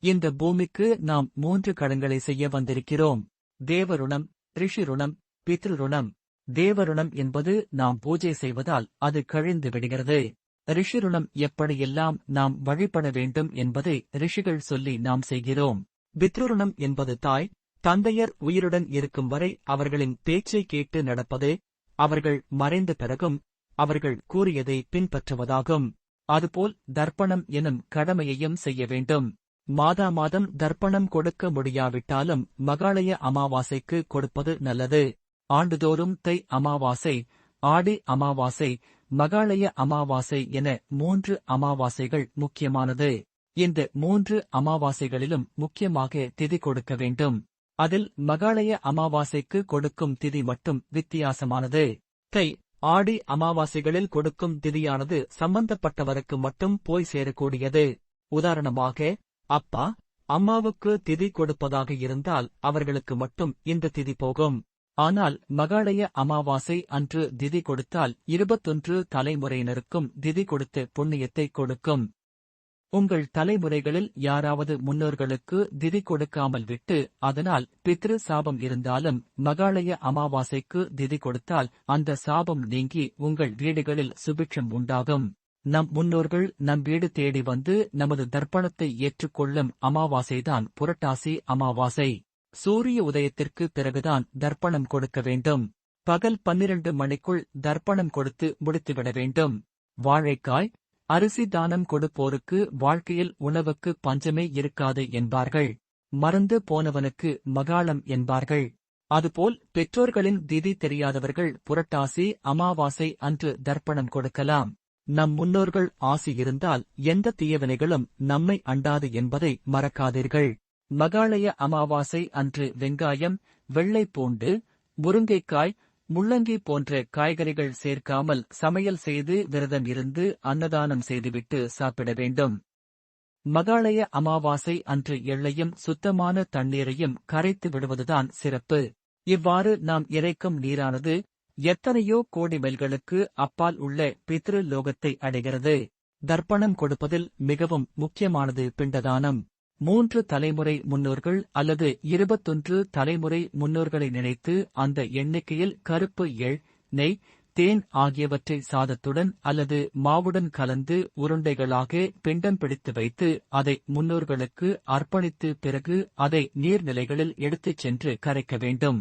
இந்த பூமிக்கு நாம் மூன்று கடன்களை செய்ய வந்திருக்கிறோம். தேவருணம் ரிஷிருணம் பித்ருணம் தேவருணம் என்பது நாம் பூஜை செய்வதால் அது கழிந்து விடுகிறது. ரிஷிருணம் எப்படியெல்லாம் நாம் வழிபட வேண்டும் என்பதை ரிஷிகள் சொல்லி நாம் செய்கிறோம். பித்ருணம் என்பது தாய் தந்தையர் உயிருடன் இருக்கும் வரை அவர்களின் பேச்சை கேட்டு நடப்பது அவர்கள் மறைந்த பிறகும் அவர்கள் கூறியதை பின்பற்றுவதாகும். அதுபோல் தர்ப்பணம் எனும் கடமையையும் செய்ய வேண்டும். மாதா மாதம் தர்ப்பணம் கொடுக்க முடியாவிட்டாலும் மகாலய அமாவாசைக்கு கொடுப்பது நல்லது. ஆண்டுதோறும் தை அமாவாசை ஆடி அமாவாசை மகாலய அமாவாசை என மூன்று அமாவாசைகள் முக்கியமானது. இந்த மூன்று அமாவாசைகளிலும் முக்கியமாக திதி கொடுக்க வேண்டும். அதில் மகாலய அமாவாசைக்கு கொடுக்கும் திதி மட்டும் வித்தியாசமானது. தை ஆடி அமாவாசைகளில் கொடுக்கும் திதியானது சம்பந்தப்பட்டவருக்கு மட்டும் போய் சேரக்கூடியது. உதாரணமாக அப்பா அம்மாவுக்கு திதி கொடுப்பதாக இருந்தால் அவர்களுக்கு மட்டும் இந்த திதி போகும். ஆனால் மகாலய அமாவாசை அன்று திதி கொடுத்தால் இருபத்தொன்று தலைமுறையினருக்கும் திதி கொடுத்த புண்ணியத்தை கொடுக்கும். உங்கள் தலைமுறைகளில் யாராவது முன்னோர்களுக்கு திதி கொடுக்காமல் விட்டு அதனால் பித்ரு சாபம் இருந்தாலும் மகாலய அமாவாசைக்கு திதி கொடுத்தால் அந்த சாபம் நீங்கி உங்கள் வீடுகளில் சுபிட்சம் உண்டாகும். நம் முன்னோர்கள் நம் வீடு தேடி வந்து நமது தர்ப்பணத்தை ஏற்றுக்கொள்ளும் அமாவாசைதான் புரட்டாசி அமாவாசை. சூரிய உதயத்திற்கு பிறகுதான் தர்ப்பணம் கொடுக்க வேண்டும். பகல் பன்னிரண்டு மணிக்குள் தர்ப்பணம் கொடுத்து முடித்துவிட வேண்டும். வாழைக்காய் அரிசி தானம் கொடுப்போருக்கு வாழ்க்கையில் உணவுக்கு பஞ்சமே இருக்காது என்பார்கள். மறந்து போனவனுக்கு மகாளம் என்பார்கள். அதுபோல் பெற்றோர்களின் திதி தெரியாதவர்கள் புரட்டாசி அமாவாசை அன்று தர்ப்பணம் கொடுக்கலாம். நம் முன்னோர்கள் ஆசி இருந்தால் எந்த தீயவினைகளும் நம்மை அண்டாது என்பதை மறக்காதீர்கள். மகாலய அமாவாசை அன்று வெங்காயம் வெள்ளை பூண்டு முருங்கைக்காய் முள்ளங்கி போன்ற காய்கறிகள் சேர்க்காமல் சமையல் செய்து விரதம் இருந்து அன்னதானம் செய்துவிட்டு சாப்பிட வேண்டும். மகாலய அமாவாசை அன்று எள்ளையும் சுத்தமான தண்ணீரையும் கரைத்து விடுவதுதான் சிறப்பு. இவ்வாறு நாம் இறைக்கும் நீரானது எத்தனையோ கோடி மைல்களுக்கு அப்பால் உள்ள பித்ரு லோகத்தை அடைகிறது. தர்ப்பணம் கொடுப்பதில் மிகவும் முக்கியமானது பிண்டதானம். மூன்று தலைமுறை முன்னோர்கள் அல்லது இருபத்தொன்று தலைமுறை முன்னோர்களை நினைத்து அந்த எண்ணிக்கையில் கருப்பு எள் நெய் தேன் ஆகியவற்றை சாதத்துடன் அல்லது மாவுடன் கலந்து உருண்டைகளாக பிண்டம் பிடித்து வைத்து அதை முன்னோர்களுக்கு அர்ப்பணித்து பிறகு அதை நீர்நிலைகளில் எடுத்துச் சென்று கரைக்க வேண்டும்.